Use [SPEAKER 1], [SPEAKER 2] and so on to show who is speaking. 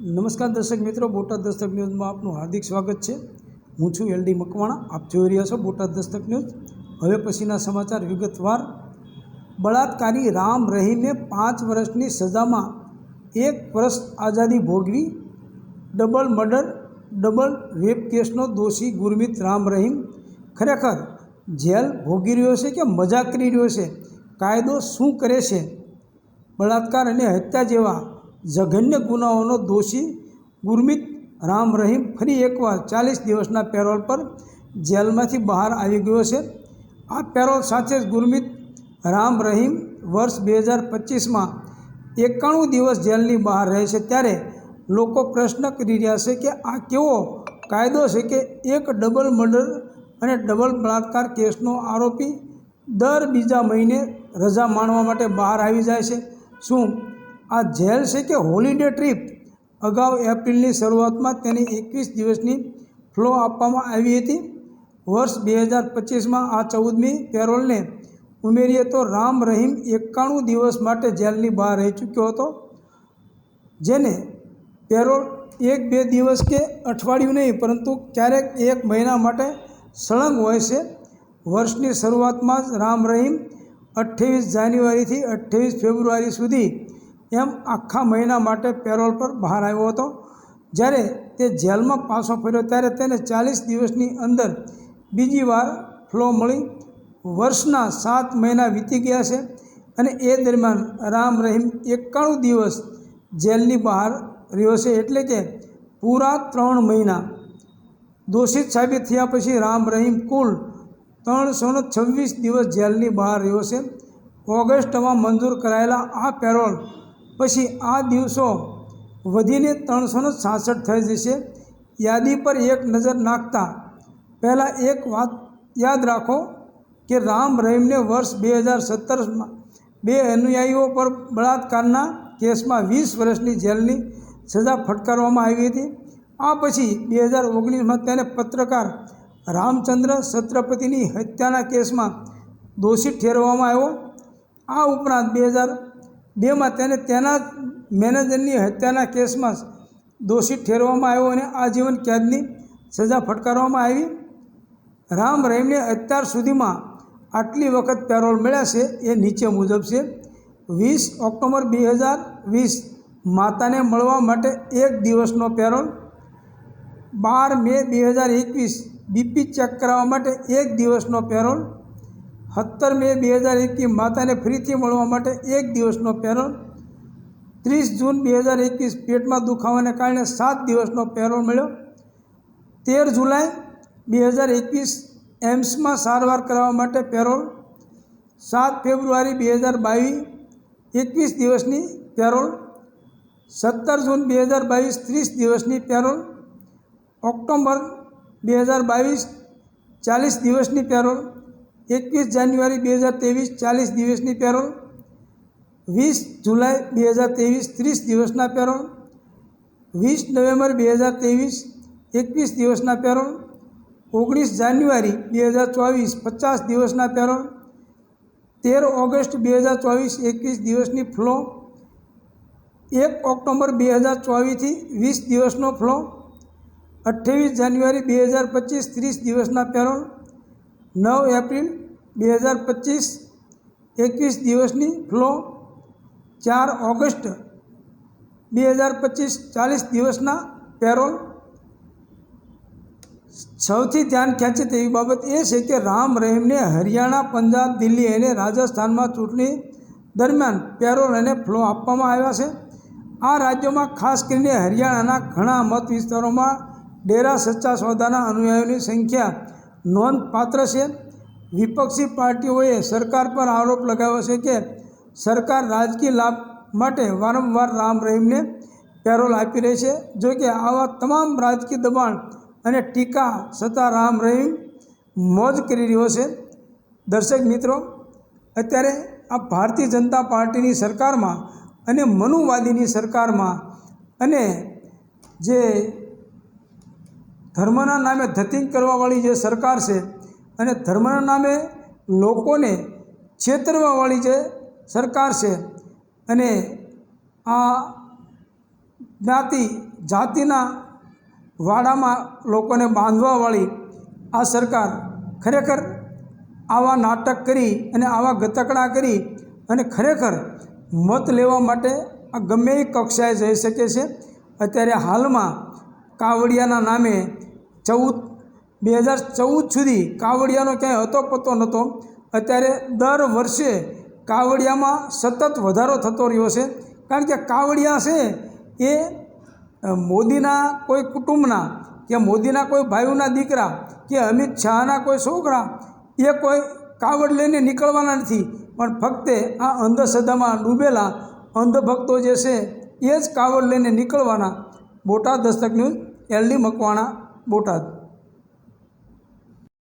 [SPEAKER 1] નમસ્કાર દર્શક મિત્રો, બોટાદ દસ્તક ન્યૂઝમાં આપનું હાર્દિક સ્વાગત છે. હું છું એલડી મકવાણા, આપ જોઈ રહ્યા છો બોટાદ દસ્તક ન્યૂઝ. હવે પછીના સમાચાર વિગતવાર. બળાત્કારી રામ રહીને પાંચ વર્ષની સજામાં એક વર્ષ આઝાદી ભોગવી. ડબલ મર્ડર, ડબલ રેપ કેસનો દોષી ગુરમિત રામ રહીમ. ખરેખર જેલ ભોગી રહ્યો છે કે મજા કરી રહ્યો છે? કાયદો શું કરે છે? બળાત્કાર અને હત્યા જેવા જઘન્ય ગુનાઓનો દોષી ગુરમીત રામ રહીમ ફરી એકવાર ચાલીસ દિવસના પેરોલ પર જેલમાંથી બહાર આવી ગયો છે. આ પેરોલ સાથે જ ગુરમીત રામ રહીમ વર્ષ બે હજાર પચીસમાં એકાણું દિવસ જેલની બહાર રહે છે ત્યારે લોકો પ્રશ્ન કરી રહ્યા છે કે આ કેવો કાયદો છે કે એક ડબલ મર્ડર અને ડબલ બળાત્કાર કેસનો આરોપી દર બીજા મહિને રજા માણવા માટે બહાર આવી જાય છે. શું આ જેલ છે કે હોલિડે ટ્રીપ. અગાઉ એપ્રિલની શરૂઆતમાં તેની એકવીસ દિવસની ફ્લો આપવામાં આવી હતી. વર્ષ બે હજાર પચીસમાં આ ચૌદમી પેરોલને ઉમેરીએ તો રામ રહીમ એકાણું દિવસ માટે જેલની બહાર રહી ચૂક્યો હતો, જેને પેરોલ એક બે દિવસ કે અઠવાડિયું નહીં, પરંતુ ક્યારેક એક મહિના માટે સળંગ હોય છે. વર્ષની શરૂઆતમાં જ રામ રહીમ અઠ્ઠાવીસ જાન્યુઆરીથી અઠ્ઠાવીસ ફેબ્રુઆરી સુધી એમ આખા મહિના માટે પેરોલ પર બહાર આવ્યો હતો. જ્યારે તે જેલમાં પાછો ફર્યો ત્યારે તેને ચાલીસ દિવસની અંદર બીજી વાર ફ્લો મળી. વર્ષના સાત મહિના વીતી ગયા છે અને એ દરમિયાન રામ રહીમ એકાણું દિવસ જેલની બહાર રહ્યો છે એટલે કે પૂરા ત્રણ મહિના. દોષિત સાબિત થયા પછી રામ રહીમ કુલ ત્રણસોને છવ્વીસ દિવસ જેલની બહાર રહ્યો છે. ઓગસ્ટમાં મંજૂર કરાયેલા આ પેરોલ પછી આ દિવસો વધીને ત્રણસો ને છાસઠ થઈ જશે. યાદી પર એક નજર નાખતા પહેલાં એક વાત યાદ રાખો કે રામ રહીમને વર્ષ બે હજાર સત્તરમાં બે અનુયાયીઓ પર બળાત્કારના કેસમાં વીસ વર્ષની જેલની સજા ફટકારવામાં આવી હતી. આ પછી બે હજાર ઓગણીસમાં તેને પત્રકાર રામચંદ્ર છત્રપતિની હત્યાના કેસમાં દોષિત ઠેરવવામાં આવ્યો. આ ઉપરાંત બે હજાર બેમાં તેને તેના મેનેજરની હત્યાના કેસમાં દોષિત ઠેરવામાં આવ્યો અને આજીવન કેદની સજા ફટકારવામાં આવી. રામ રહીમને અત્યાર સુધીમાં આટલી વખત પેરોલ મળ્યા છે એ નીચે મુજબ છે. વીસ ઓક્ટોબર બે હજાર વીસ માતાને મળવા માટે એક દિવસનો પેરોલ. બાર મે બે હજાર એકવીસ બીપી ચેક કરાવવા માટે એક દિવસનો પેરોલ. સત્તર મે બે હજાર એકવીસ માતાને ફરીથી મળવા માટે એક દિવસનો પેરોલ ત્રીસ જૂન બે હજાર એકવીસ પેટમાં દુખાવાને કારણે સાત દિવસનો પેરોલ મળ્યો. તેર જુલાઈ બે હજાર એકવીસ એમ્સમાં સારવાર કરવા માટે પેરોલ સાત ફેબ્રુઆરી બે હજાર બાવીસ એકવીસ દિવસની પેરોલ સત્તર જૂન બે હજાર બાવીસ ત્રીસ દિવસની પેરોલ ઓક્ટોબર બે હજાર બાવીસ ચાલીસ દિવસની પેરોલ એકવીસ જાન્યુઆરી બે હજાર ત્રેવીસ ચાલીસ દિવસની પેરોલ. વીસ જુલાઈ બે હજાર ત્રેવીસ ત્રીસ દિવસના પેરોલ. વીસ નવેમ્બર બે હજાર ત્રેવીસ એકવીસ દિવસના પેરોલ. ઓગણીસ જાન્યુઆરી બે હજાર ચોવીસ પચાસ દિવસના પેરોલ. તેર ઓગસ્ટ બે હજાર ચોવીસ એકવીસ દિવસની ફ્લો. એક ઓક્ટોબર બે હજાર ચોવીસથી વીસ દિવસનો ફ્લો. અઠ્ઠાવીસ જાન્યુઆરી બે હજાર પચીસ ત્રીસ દિવસના પેરોલ. નવ એપ્રિલ બે હજાર પચીસ, એકવીસ દિવસની ફ્લો ચાર ઓગસ્ટ બે હજાર પચીસ, ચાલીસ દિવસના પેરોલ સૌથી ધ્યાન ખેંચે તેવી બાબત એ છે કે રામ રહીમને હરિયાણા, પંજાબ, દિલ્હી અને રાજસ્થાનમાં ચૂંટણી દરમિયાન પેરોલ અને ફ્લો આપવામાં આવ્યા છે. આ રાજ્યોમાં ખાસ કરીને હરિયાણાના ઘણા મત વિસ્તારોમાં ડેરા, સચ્ચા સોદાના અનુયાયીઓની સંખ્યા નોંધપાત્ર છે. વિપક્ષી પાર્ટીઓએ સરકાર પર આરોપ લગાવ્યો છે કે સરકાર રાજકીય લાભ માટે વારંવાર રામ રહીમને પેરોલ આપી રહી છે. જો કે આવા તમામ રાજકીય દબાણ અને ટીકા છતાં રામ રહીમ મોજ કરી રહ્યો છે. દર્શક મિત્રો, અત્યારે આ ભારતીય જનતા પાર્ટીની સરકારમાં અને મનુવાદીની સરકારમાં અને જે ધર્મના નામે ધતિંગ કરવાવાળી જે સરકાર છે અને ધર્મના નામે લોકોને છેતરવાવાળી જે સરકાર છે અને આ જ્ઞાતિ જાતિના વાડામાં લોકોને બાંધવાવાળી આ સરકાર ખરેખર આવા નાટક કરી અને આવા ગતકડા કરી અને ખરેખર મત લેવા માટે આ ગમે એ કક્ષાએ જઈ શકે છે. અત્યારે હાલમાં કાવડિયાના નામે ચૌદ, બે હજાર ચૌદ સુધી કાવડિયાનો ક્યાંય હતો, પતો નહોતો. અત્યારે દર વર્ષે કાવડિયામાં સતત વધારો થતો રહ્યો છે. કારણ કે કાવડિયા છે એ મોદીના કોઈ કુટુંબના કે મોદીના કોઈ ભાઈઓના દીકરા કે અમિત શાહના કોઈ છોકરા એ કોઈ કાવડ લઈને નીકળવાના નથી. પણ ફક્ત આ અંધશ્રદ્ધામાં ડૂબેલા અંધભક્તો જે છે એ જ કાવડ લઈને નીકળવાના. Botad Dastak news L D Makwana. Botad.